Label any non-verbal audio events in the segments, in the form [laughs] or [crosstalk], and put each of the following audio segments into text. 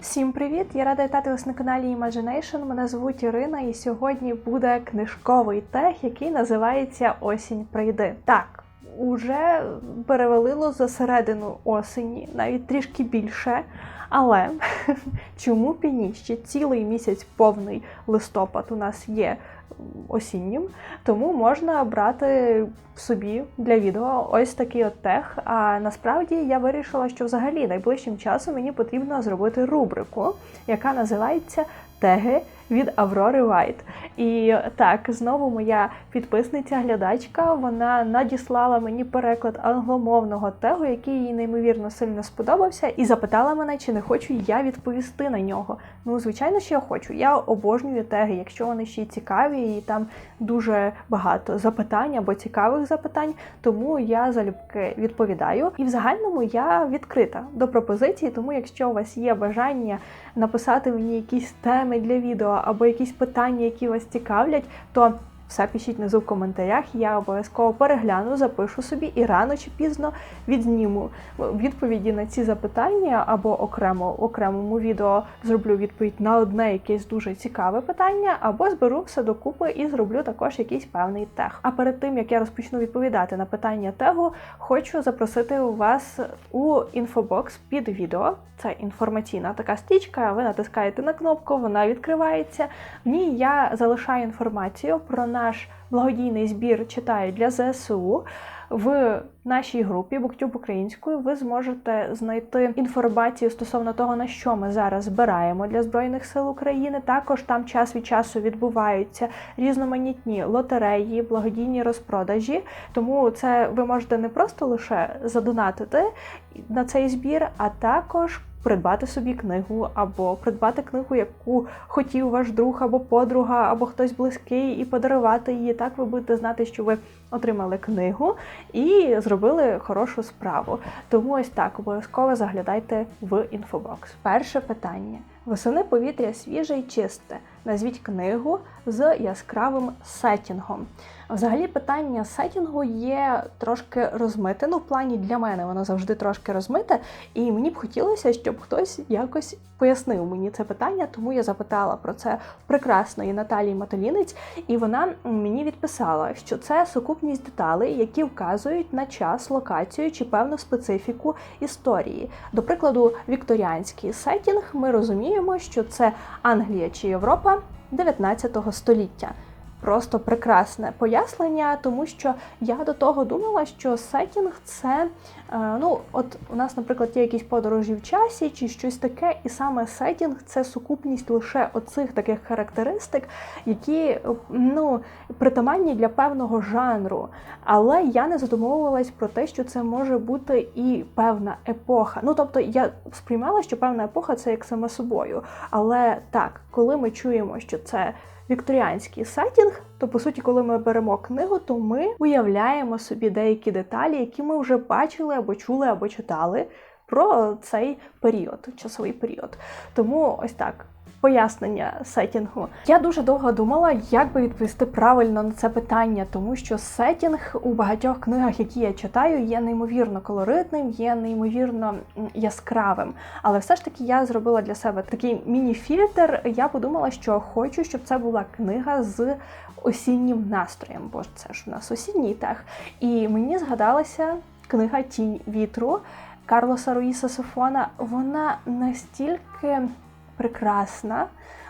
Всім привіт! Я рада вітати вас на каналі Imagination. Мене звуть Ірина, і сьогодні буде книжковий тег, який називається Осінь прийди. Так, уже перевалило за середину осені, навіть трішки більше. Але [laughs] чому піні? Ще цілий місяць повний листопад у нас є осіннім, тому можна брати собі для відео ось такий от тег. А насправді я вирішила, що взагалі найближчим часом мені потрібно зробити рубрику, яка називається Теги від Аврори Вайт. І так, знову моя підписниця, глядачка, вона надіслала мені переклад англомовного тегу, який їй неймовірно сильно сподобався, і запитала мене, чи не хочу я відповісти на нього. Ну, звичайно, що я хочу. Я обожнюю теги, якщо вони ще цікаві, і там дуже багато запитань або цікавих запитань, тому я залюбки відповідаю. І в загальному я відкрита до пропозиції, тому якщо у вас є бажання написати мені якісь теми для відео або якісь питання, які вас цікавлять, то все пишіть внизу в коментарях, я обов'язково перегляну, запишу собі і рано чи пізно відзніму відповіді на ці запитання, або окремо в окремому відео зроблю відповідь на одне якесь дуже цікаве питання, або зберу все докупи і зроблю також якийсь певний тег. А перед тим як я розпочну відповідати на питання тегу, хочу запросити вас у інфобокс під відео. Це інформаційна така стрічка. Ви натискаєте на кнопку, вона відкривається. В ній я залишаю інформацію про наш благодійний збір читаю для ЗСУ. В нашій групі Буктюб українською ви зможете знайти інформацію стосовно того, на що ми зараз збираємо для Збройних сил України. Також там час від часу відбуваються різноманітні лотереї, благодійні розпродажі. Тому це ви можете не просто лише задонатити на цей збір, а також придбати собі книгу, або придбати книгу, яку хотів ваш друг або подруга, або хтось близький, і подарувати її. Так ви будете знати, що ви отримали книгу і зробили хорошу справу. Тому ось так обов'язково заглядайте в інфобокс. Перше питання: восени повітря свіже і чисте. Назвіть книгу з яскравим сетінгом. Взагалі, питання сетінгу є трошки розмите. Ну, в плані для мене воно завжди трошки розмите, і мені б хотілося, щоб хтось якось пояснив мені це питання, тому я запитала про це прекрасної Наталії Матолінець, і вона мені відписала, що це сукупність деталей, які вказують на час, локацію чи певну специфіку історії. До прикладу, вікторіанський сетінг ми розуміємо, що це Англія чи Європа 19 століття просто прекрасне пояснення, тому що я до того думала, що сетінг це, е, ну, от у нас, наприклад, є якісь подорожі в часі чи щось таке, і саме сетінг це сукупність лише оцих таких характеристик, які ну, притаманні для певного жанру. Але я не задумовувалась про те, що це може бути і певна епоха. Ну, тобто, я сприймала, що певна епоха це як саме собою. Але так, коли ми чуємо, що це вікторіанський сетінг, то по суті, коли ми беремо книгу, то ми уявляємо собі деякі деталі, які ми вже бачили або чули, або читали про цей період, часовий період. Тому ось так пояснення сетінгу. Я дуже довго думала, як би відповісти правильно на це питання, тому що сетінг у багатьох книгах, які я читаю, є неймовірно колоритним, є неймовірно яскравим. Але все ж таки я зробила для себе такий міні-фільтр. Я подумала, що хочу, щоб це була книга з осіннім настроєм, бо це ж у нас осінній тех. І мені згадалася книга Тінь вітру. Карлоса Руїса Софона, вона настільки прекрасна.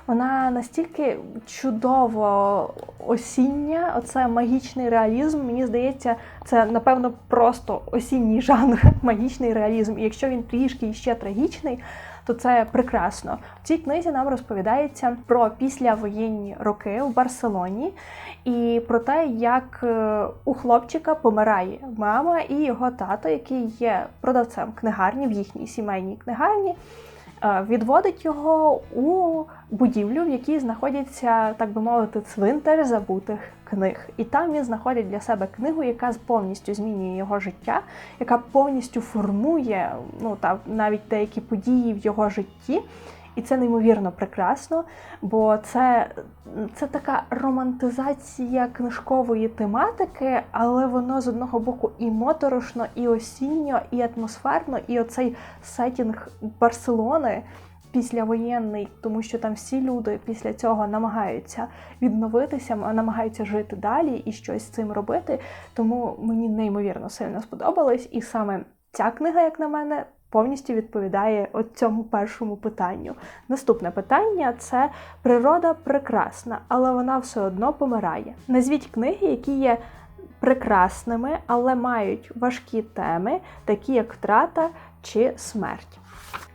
Вона настільки чудово осіння, оце магічний реалізм. Мені здається, це напевно просто осінній жанр, [laughs] магічний реалізм. І якщо він трішки ще трагічний, то це прекрасно. В цій книзі нам розповідається про післявоєнні роки в Барселоні і про те, як е, у хлопчика помирає мама і його тато, який є продавцем книгарні в їхній сімейній книгарні. Е, відводить його у будівлю, в якій знаходяться, так би мовити, цвинтар забутих книг. І там він знаходить для себе книгу, яка повністю змінює його життя, яка повністю формує ну, та, навіть деякі події в його житті. І це неймовірно прекрасно, бо це це така романтизація книжкової тематики, але воно з одного боку і моторошно, і осінньо, і атмосферно, і оцей сетінг Барселони. післявоєнний, тому що там всі люди після цього намагаються відновитися, намагаються жити далі і щось з цим робити. Тому мені неймовірно сильно сподобалось, і саме ця книга, як на мене, повністю відповідає от цьому першому питанню. Наступне питання це природа прекрасна, але вона все одно помирає. Назвіть книги, які є прекрасними, але мають важкі теми, такі як втрата чи смерть.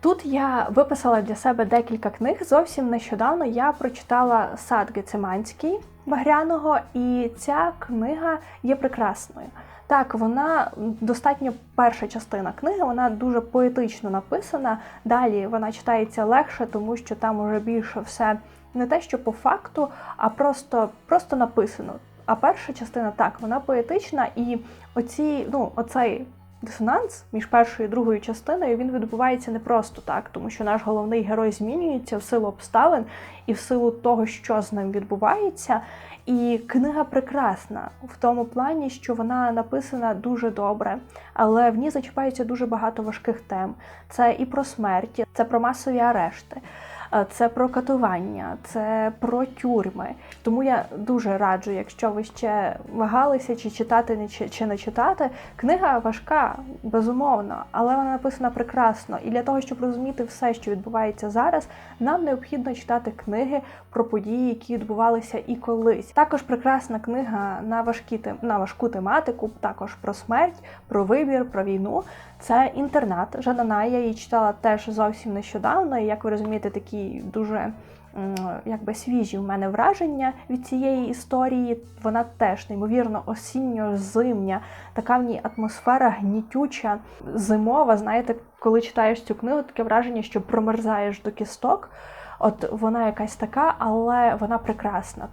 Тут я виписала для себе декілька книг. Зовсім нещодавно я прочитала сад Гециманський Багряного, і ця книга є прекрасною. Так, вона достатньо перша частина книги, вона дуже поетично написана. Далі вона читається легше, тому що там уже більше все не те, що по факту, а просто, просто написано. А перша частина так, вона поетична, і оці, ну, оцей дисонанс між першою і другою частиною він відбувається не просто так, тому що наш головний герой змінюється в силу обставин і в силу того, що з ним відбувається. І книга прекрасна в тому плані, що вона написана дуже добре, але в ній зачіпаються дуже багато важких тем. Це і про смерть, це про масові арешти це про катування, це про тюрми. Тому я дуже раджу, якщо ви ще вагалися, чи читати чи не читати. Книга важка, безумовно, але вона написана прекрасно. І для того, щоб розуміти все, що відбувається зараз, нам необхідно читати книги про події, які відбувалися і колись. Також прекрасна книга на важкі на важку тематику, також про смерть, про вибір, про війну. Це інтернат. Жадана, я її читала теж зовсім нещодавно. І як ви розумієте, такі дуже якби свіжі в мене враження від цієї історії. Вона теж неймовірно осінньо-зимня, така в ній атмосфера гнітюча, зимова. Знаєте, коли читаєш цю книгу, таке враження, що промерзаєш до кісток. От вона якась така, але вона прекрасна,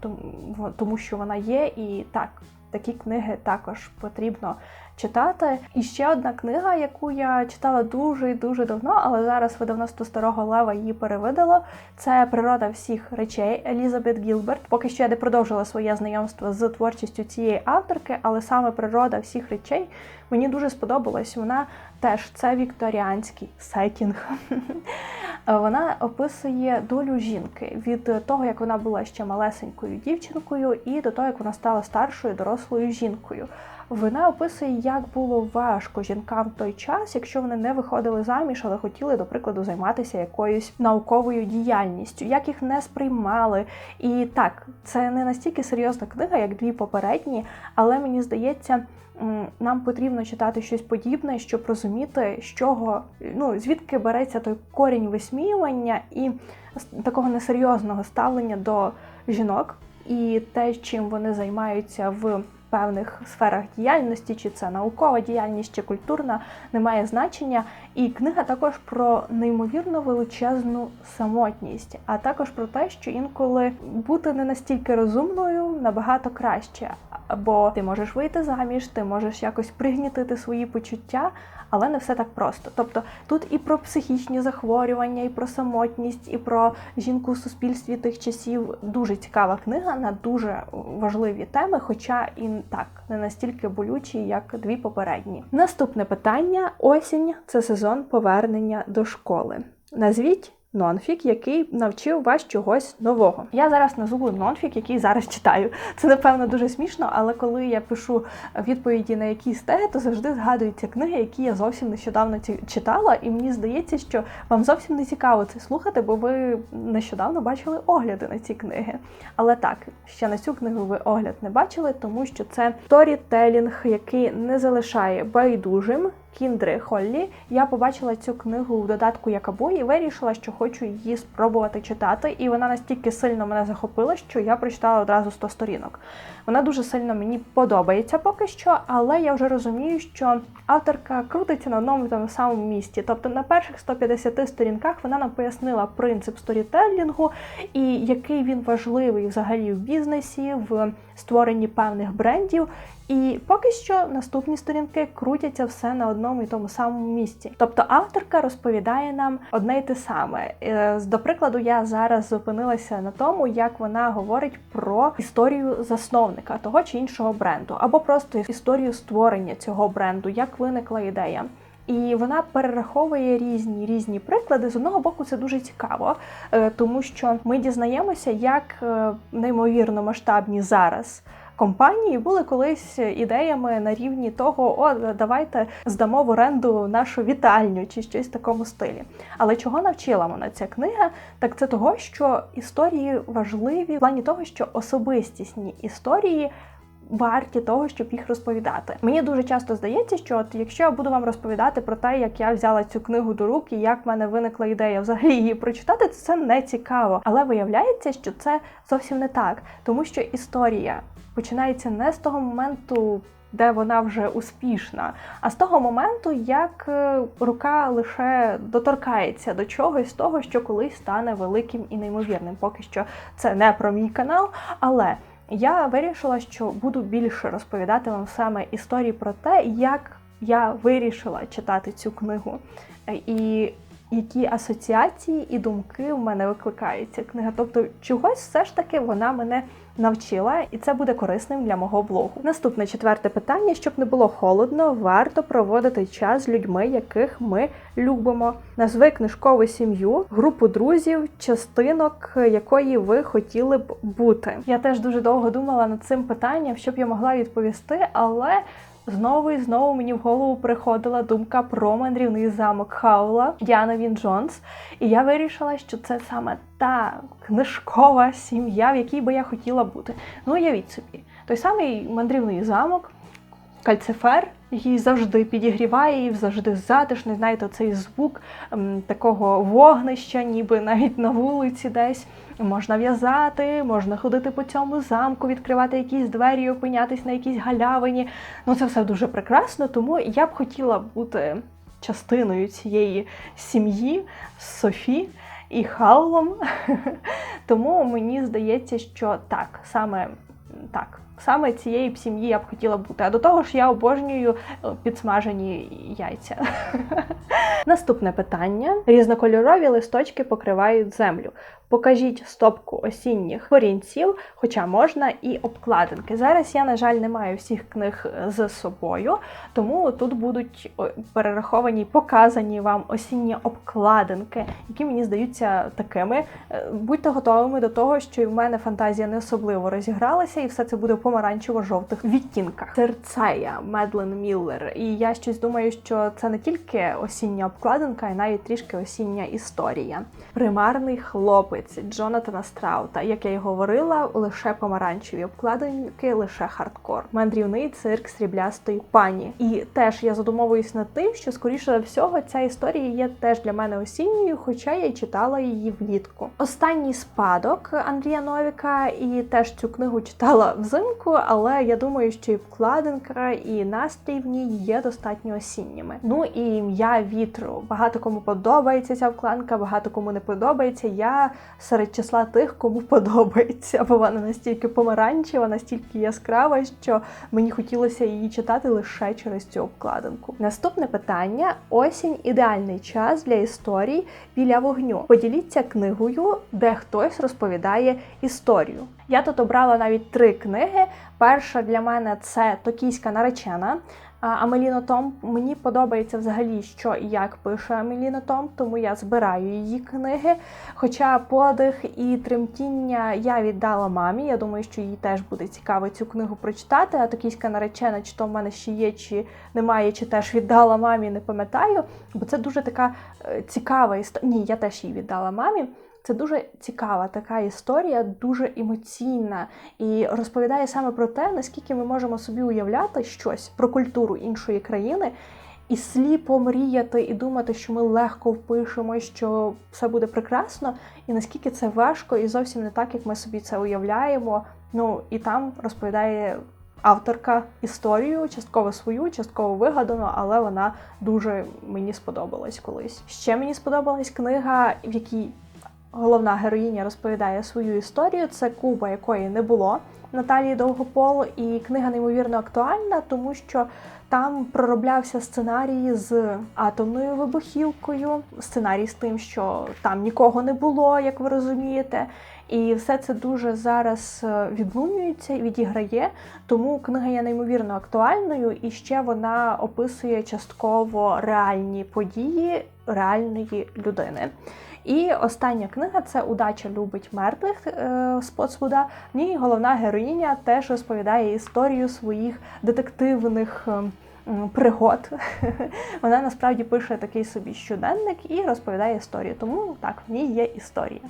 тому що вона є, і так, такі книги також потрібно читати. І ще одна книга, яку я читала дуже і дуже давно, але зараз видавництво старого лева її перевидало. Це природа всіх речей Елізабет Гілберт. Поки що я не продовжила своє знайомство з творчістю цієї авторки, але саме природа всіх речей мені дуже сподобалась. Вона теж це вікторіанський сетінг. [laughs] Вона описує долю жінки від того, як вона була ще малесенькою дівчинкою, і до того, як вона стала старшою дорослою жінкою. Вона описує, як було важко жінкам в той час, якщо вони не виходили заміж, але хотіли, до прикладу, займатися якоюсь науковою діяльністю, як їх не сприймали. І так, це не настільки серйозна книга, як дві попередні, але мені здається. Нам потрібно читати щось подібне, щоб розуміти, з чого ну звідки береться той корінь висміювання і такого несерйозного ставлення до жінок, і те, чим вони займаються в певних сферах діяльності, чи це наукова діяльність, чи культурна, не має значення. І книга також про неймовірно величезну самотність, а також про те, що інколи бути не настільки розумною набагато краще. Бо ти можеш вийти заміж, ти можеш якось пригнітити свої почуття, але не все так просто. Тобто тут і про психічні захворювання, і про самотність, і про жінку в суспільстві тих часів дуже цікава книга на дуже важливі теми, хоча і так не настільки болючі, як дві попередні. Наступне питання: осінь це сезон повернення до школи. Назвіть нонфік, який навчив вас чогось нового. Я зараз назву нонфік, який зараз читаю. Це напевно дуже смішно, але коли я пишу відповіді на якісь теги, то завжди згадуються книги, які я зовсім нещодавно читала, і мені здається, що вам зовсім не цікаво це слухати, бо ви нещодавно бачили огляди на ці книги. Але так, ще на цю книгу ви огляд не бачили, тому що це сторітелінг, який не залишає байдужим Кіндри Холлі. Я побачила цю книгу в додатку Якабу і вирішила, що хочу її спробувати читати. І вона настільки сильно мене захопила, що я прочитала одразу 100 сторінок. Вона дуже сильно мені подобається поки що, але я вже розумію, що авторка крутиться на одному тому самому місці. Тобто на перших 150 сторінках вона нам пояснила принцип сторітелінгу і який він важливий взагалі в бізнесі, в створенні певних брендів. І поки що наступні сторінки крутяться все на одному і тому самому місці. Тобто авторка розповідає нам одне й те саме. Е, до прикладу, я зараз зупинилася на тому, як вона говорить про історію засновника того чи іншого бренду, або просто історію створення цього бренду, як виникла ідея. І вона перераховує різні різні приклади. З одного боку, це дуже цікаво, е, тому що ми дізнаємося, як е, неймовірно масштабні зараз. Компанії були колись ідеями на рівні того, о, давайте здамо в оренду нашу вітальню чи щось в такому стилі. Але чого навчила мене ця книга? Так це того, що історії важливі в плані того, що особистісні історії варті того, щоб їх розповідати. Мені дуже часто здається, що от якщо я буду вам розповідати про те, як я взяла цю книгу до рук і як в мене виникла ідея взагалі її прочитати, то це не цікаво. Але виявляється, що це зовсім не так, тому що історія починається не з того моменту. Де вона вже успішна, а з того моменту, як е, рука лише доторкається до чогось того, що колись стане великим і неймовірним. Поки що це не про мій канал, але я вирішила, що буду більше розповідати вам саме історії про те, як я вирішила читати цю книгу, е, і які асоціації і думки в мене викликає ця книга. Тобто, чогось все ж таки вона мене навчила, і це буде корисним для мого блогу. Наступне четверте питання: щоб не було холодно, варто проводити час з людьми, яких ми любимо. Назви книжкову сім'ю, групу друзів, частинок якої ви хотіли б бути. Я теж дуже довго думала над цим питанням, щоб я могла відповісти, але. Знову і знову мені в голову приходила думка про мандрівний замок Хаула Діана Він Джонс. І я вирішила, що це саме та книжкова сім'я, в якій би я хотіла бути. Ну, уявіть собі, той самий мандрівний замок, кальцифер, який завжди підігріває і завжди затишний. Знаєте, цей звук такого вогнища, ніби навіть на вулиці десь. Можна в'язати, можна ходити по цьому замку, відкривати якісь двері, опинятись на якійсь галявині. Ну це все дуже прекрасно, тому я б хотіла бути частиною цієї сім'ї з Софі і Халлом. [laughs] Тому мені здається, що так, саме так. Саме цієї б сім'ї я б хотіла бути. А до того ж, я обожнюю е, підсмажені яйця. [laughs] Наступне питання: різнокольорові листочки покривають землю. Покажіть стопку осінніх корінців, хоча можна і обкладинки. Зараз я, на жаль, не маю всіх книг з собою, тому тут будуть перераховані, показані вам осінні обкладинки, які мені здаються такими. Е, будьте готовими до того, що і в мене фантазія не особливо розігралася, і все це буде в помаранчево-жовтих відтінках. Серцея Медлен Міллер. І я щось думаю, що це не тільки осіння обкладинка, а й навіть трішки осіння історія. Примарний хлопець вулиці Джонатана Страута. Як я й говорила, лише помаранчеві обкладинки, лише хардкор. Мандрівний цирк сріблястої пані. І теж я задумовуюсь над тим, що скоріше за всього ця історія є теж для мене осінньою, хоча я й читала її влітку. Останній спадок Андрія Новіка, і теж цю книгу читала взимку, але я думаю, що і вкладинка, і настрій в ній є достатньо осінніми. Ну і ім'я вітру. Багато кому подобається ця вкладинка, багато кому не подобається. Я серед числа тих, кому [laughs] подобається, бо вона настільки помаранчева, настільки яскрава, що мені хотілося її читати лише через цю обкладинку. Наступне питання: осінь ідеальний час для історій біля вогню. Поділіться книгою, де хтось розповідає історію. Я тут обрала навіть три книги. Перша для мене це Токійська наречена. Амеліно Том мені подобається взагалі, що і як пише Амеліно Том, тому я збираю її книги. Хоча подих і тремтіння я віддала мамі. Я думаю, що їй теж буде цікаво цю книгу прочитати. А токійська наречена, чи то в мене ще є, чи немає, чи теж віддала мамі, не пам'ятаю. Бо це дуже така е, цікава історія. Ні, я теж її віддала мамі. Це дуже цікава така історія, дуже емоційна і розповідає саме про те, наскільки ми можемо собі уявляти щось про культуру іншої країни. І сліпо мріяти і думати, що ми легко впишемо, що все буде прекрасно, і наскільки це важко, і зовсім не так, як ми собі це уявляємо. Ну і там розповідає авторка історію, частково свою, частково вигадану, але вона дуже мені сподобалась колись. Ще мені сподобалась книга, в якій головна героїня розповідає свою історію. Це Куба, якої не було Наталії Довгопол, і книга неймовірно актуальна, тому що там пророблявся сценарій з атомною вибухівкою, сценарій з тим, що там нікого не було, як ви розумієте. І все це дуже зараз е, відлунюється і відіграє. Тому книга є неймовірно актуальною, і ще вона описує частково реальні події реальної людини. І остання книга це Удача любить мертвих е, Споцвуда. В ній головна героїня теж розповідає історію своїх детективних. Е, пригод. [laughs] Вона насправді пише такий собі щоденник і розповідає історію. Тому так, в ній є історія.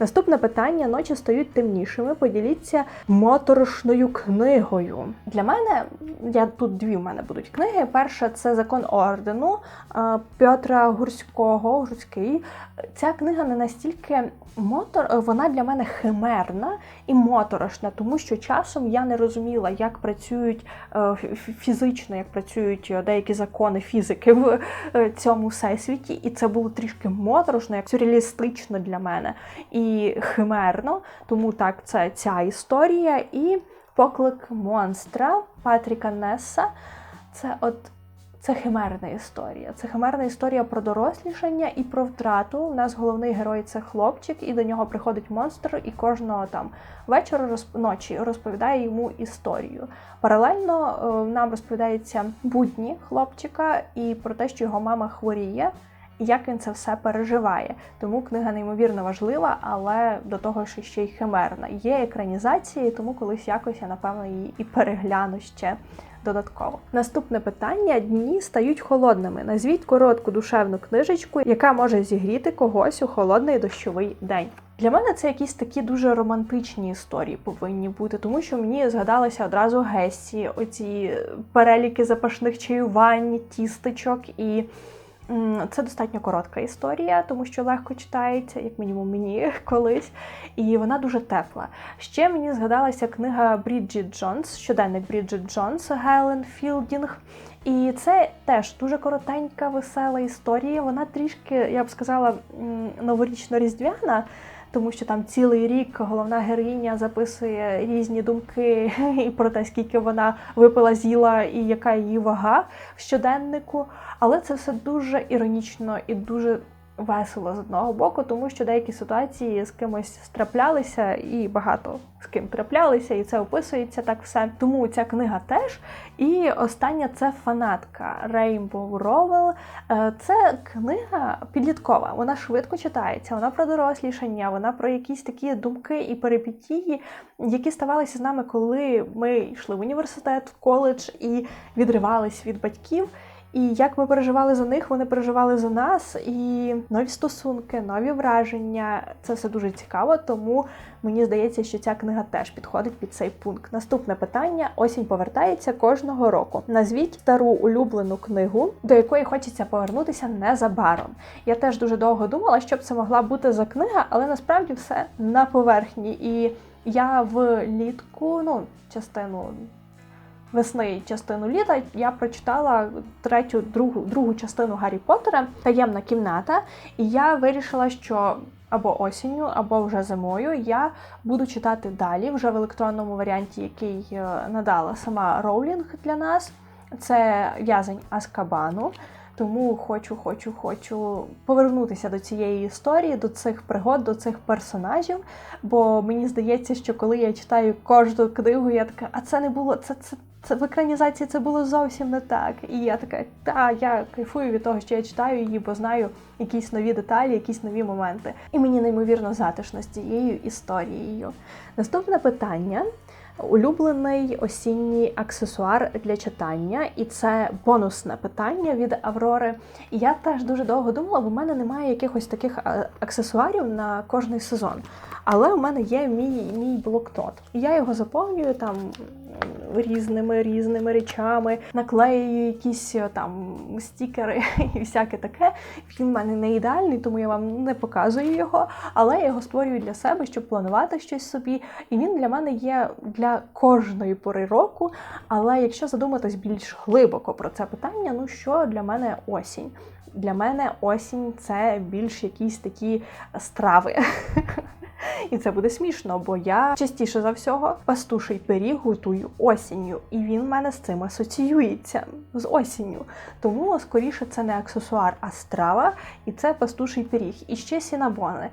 Наступне питання: ночі стають темнішими. Поділіться моторошною книгою. Для мене я тут дві в мене будуть книги. Перша це закон ордену Петра Гурського. Гурський. Ця книга не настільки мотор, вона для мене химерна і моторошна, тому що часом я не розуміла, як працюють е, фізично, як працюють деякі закони фізики в е, цьому всесвіті, і це було трішки моторошно, як сюрреалістично для мене. І химерно. Тому так, це ця історія. І поклик монстра Патріка Несса. Це от це химерна історія. Це химерна історія про дорослішання і про втрату. У нас головний герой це хлопчик, і до нього приходить монстр, і кожного там вечора розп... ночі розповідає йому історію. Паралельно е, нам розповідається будні хлопчика і про те, що його мама хворіє як він це все переживає. Тому книга неймовірно важлива, але до того ж ще й химерна. Є екранізації, тому колись якось я напевно її і перегляну ще. Додатково наступне питання: дні стають холодними. Назвіть коротку душевну книжечку, яка може зігріти когось у холодний дощовий день. Для мене це якісь такі дуже романтичні історії повинні бути, тому що мені згадалися одразу Гесі, оці переліки запашних чаювань, тістечок і. Це достатньо коротка історія, тому що легко читається, як мінімум мені [laughs] колись, і вона дуже тепла. Ще мені згадалася книга Бріджіт Джонс, щоденник Бріджіт Джонс Гелен Філдінг. І це теж дуже коротенька, весела історія. Вона трішки, я б сказала, новорічно-різдвяна тому що там цілий рік головна героїня записує різні думки [laughs] і про те, скільки вона випила з'їла і яка її вага в щоденнику. Але це все дуже іронічно і дуже весело з одного боку, тому що деякі ситуації з кимось траплялися, і багато з ким траплялися, і це описується так все. Тому ця книга теж. І остання це фанатка Rainbow Rowell. Е, це книга підліткова, вона швидко читається, вона про дорослішання, вона про якісь такі думки і перипетії, які ставалися з нами, коли ми йшли в університет, в коледж і відривались від батьків. І як ми переживали за них, вони переживали за нас. І нові стосунки, нові враження. Це все дуже цікаво, тому мені здається, що ця книга теж підходить під цей пункт. Наступне питання: осінь повертається кожного року. Назвіть стару улюблену книгу, до якої хочеться повернутися незабаром. Я теж дуже довго думала, що б це могла бути за книга, але насправді все на поверхні. І я влітку, ну, частину весни частину літа я прочитала третю, другу другу частину Гаррі Поттера таємна кімната, і я вирішила, що або осінню, або вже зимою я буду читати далі, вже в електронному варіанті, який е, надала сама Роулінг для нас. Це в'язень Аскабану. Тому хочу, хочу, хочу повернутися до цієї історії, до цих пригод, до цих персонажів. Бо мені здається, що коли я читаю кожну книгу, я така, а це не було це, це це в екранізації це було зовсім не так. І я така, та я кайфую від того, що я читаю її, бо знаю якісь нові деталі, якісь нові моменти. І мені неймовірно затишно з цією історією. Наступне питання. Улюблений осінній аксесуар для читання, і це бонусне питання від Аврори. І я теж дуже довго думала, бо в мене немає якихось таких аксесуарів на кожний сезон. Але у мене є мій мій блокнот. І я його заповнюю там різними різними речами, наклеюю якісь е, там стікери [laughs] і всяке таке. Він в мене не ідеальний, тому я вам не показую його. Але я його створюю для себе, щоб планувати щось собі. І він для мене є для кожної пори року. Але якщо задуматись більш глибоко про це питання, ну що для мене осінь? Для мене осінь це більш якісь такі страви. І це буде смішно, бо я частіше за всього пастуший пиріг готую осінню, і він в мене з цим асоціюється з осінню. Тому скоріше це не аксесуар, а страва, і це пастуший пиріг. І ще сінабони.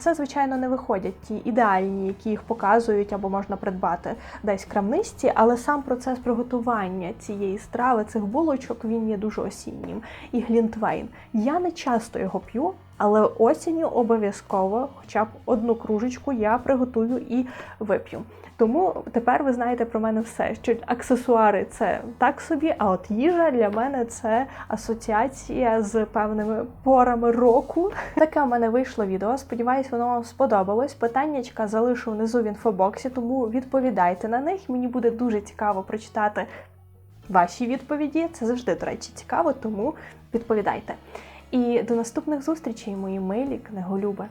Це, звичайно, не виходять ті ідеальні, які їх показують або можна придбати десь в крамнисті, але сам процес приготування цієї страви, цих булочок, він є дуже осіннім. І глінтвейн. Я не часто його п'ю. Але осінню обов'язково, хоча б одну кружечку я приготую і вип'ю. Тому тепер ви знаєте про мене все. Що аксесуари це так собі, а от їжа для мене це асоціація з певними порами року. Таке у мене вийшло відео. Сподіваюсь, воно вам сподобалось. Питаннячка залишу внизу в інфобоксі, тому відповідайте на них. Мені буде дуже цікаво прочитати ваші відповіді. Це завжди, до речі, цікаво, тому відповідайте. І до наступних зустрічей, мої милі книголюби.